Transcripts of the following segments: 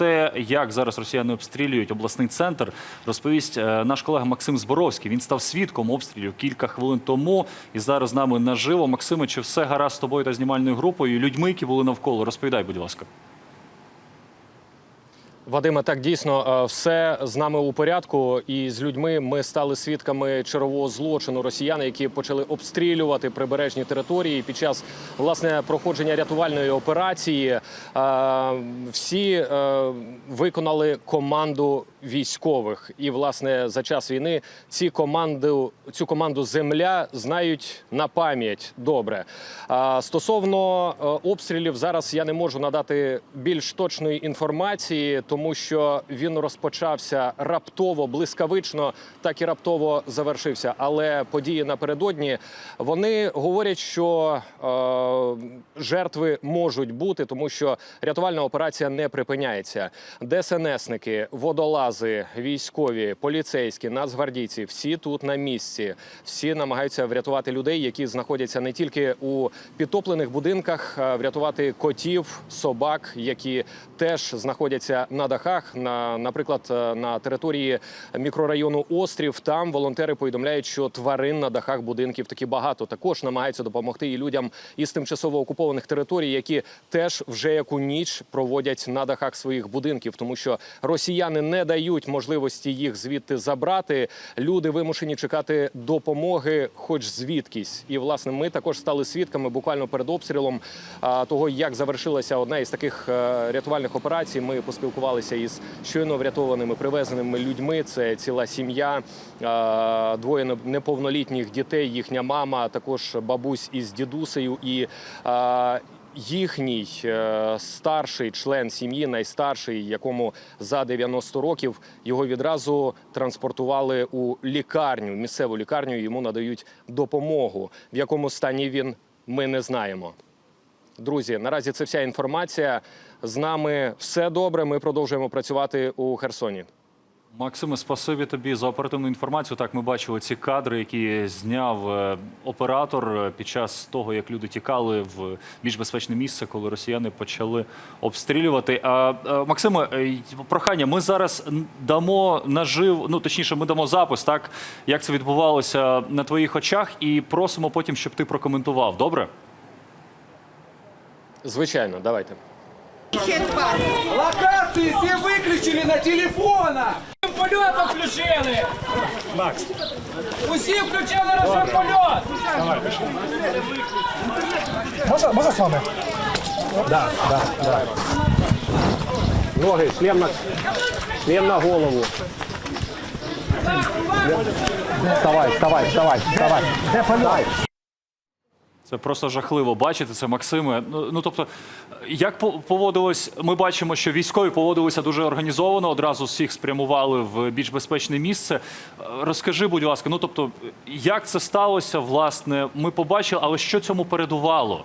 те, як зараз росіяни обстрілюють обласний центр, розповість е, наш колега Максим Зборовський. Він став свідком обстрілів кілька хвилин тому і зараз з нами наживо. Максиме, чи все гаразд з тобою та знімальною групою? Людьми, які були навколо, розповідай, будь ласка. Вадиме, так дійсно е, все з нами у порядку, і з людьми ми стали свідками чергового злочину росіян, які почали обстрілювати прибережні території під час власне проходження рятувальної операції. е, Всі е, виконали команду військових, і власне за час війни ці команду цю команду земля знають на пам'ять добре. Стосовно обстрілів, зараз я не можу надати більш точної інформації, тому що він розпочався раптово, блискавично, так і раптово завершився. Але події напередодні вони говорять, що е, жертви можуть бути, тому що рятувальна операція не припиняється. ДСНСники, водолази, військові, поліцейські, нацгвардійці всі тут на місці. Всі намагаються врятувати людей, які знаходяться не тільки у підтоплених будинках, врятувати котів, собак, які теж знаходяться на дахах. На, наприклад, е, на території мікрорайону Острів. Там волонтери повідомляють, що тварин на дахах будинків таки багато. Також намагаються допомогти і людям із тимчасово окупованих територій, які теж вже яку ніч проводять на дахах своїх будинків, тому що росіяни не дають можливості їх звідти забрати. Люди вимушені чекати допомоги, хоч звідкись. І власне ми також стали свідками буквально перед обстрілом того, як завершилася одна із таких е, рятувальних операцій. Ми поспілкувалися із щойно врятованими привезеними людьми. Це ціла сім'я, двоє неповнолітніх дітей, їхня мама, а також бабусь із дідусею і. Їхній е, старший член сім'ї, найстарший, якому за 90 років, його відразу транспортували у лікарню, місцеву лікарню. Йому надають допомогу. В якому стані він, ми не знаємо. Друзі, наразі це вся інформація. З нами все добре. Ми продовжуємо працювати у Херсоні. Максиме, спасибі тобі за оперативну інформацію. Так, ми бачили ці кадри, які зняв е, оператор е, під час того, як люди тікали в більш безпечне місце, коли росіяни почали обстрілювати. А е, Максиме, прохання, ми зараз дамо нажив, ну точніше, ми дамо запис, так як це відбувалося на твоїх очах, і просимо потім, щоб ти прокоментував. Добре? Звичайно, давайте. Локации все выключили на телефонах! Польот включили! Макс. Усі включили режим польот! Можна, можна з вами? Ноги, шлем на, шлем на голову. Вставай, вставай, вставай, вставай. Польот? Це просто жахливо бачити це, Максиме. Ну, ну тобто, як по- поводилось, ми бачимо, що військові поводилися дуже організовано, одразу всіх спрямували в більш безпечне місце. Е, Розкажи, будь ласка, ну тобто, як це сталося, власне, ми побачили, але що цьому передувало?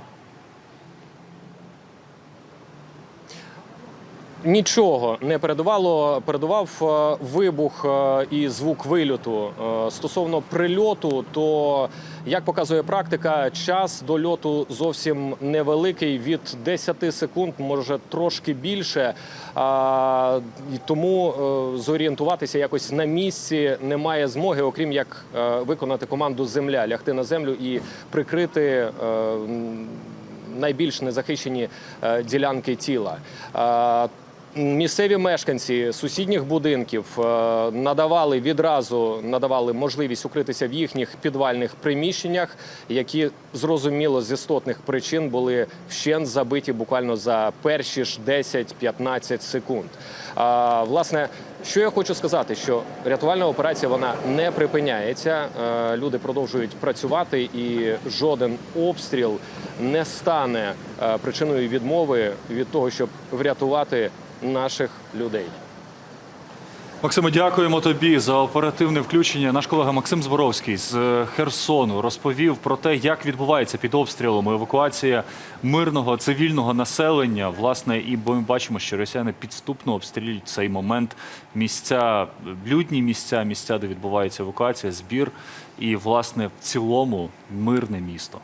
Нічого не передувало. Передував е, вибух е, і звук вильоту. Е, Стосовно прильоту, то як показує практика, час до льоту зовсім невеликий від 10 секунд, може трошки більше. Тому зорієнтуватися якось на місці немає змоги, окрім як виконати команду земля, лягти на землю і прикрити. найбільш незахищені ділянки тіла. Е, Місцеві мешканці сусідніх будинків е, надавали відразу надавали можливість укритися в їхніх підвальних приміщеннях, які зрозуміло з істотних причин були вщент забиті буквально за перші ж 10-15 секунд. А, власне, що я хочу сказати, що рятувальна операція вона не припиняється. Е, Люди продовжують працювати, і жоден обстріл не стане е, причиною відмови від того, щоб врятувати наших людей. Максиме, дякуємо тобі за оперативне включення. Наш колега Максим Зборовський з е, Херсону розповів про те, як відбувається під обстрілами евакуація мирного цивільного населення. Власне, і ми бачимо, що росіяни підступно обстрілюють цей момент місця, людні місця, місця, де відбувається евакуація, збір і власне в цілому мирне місто.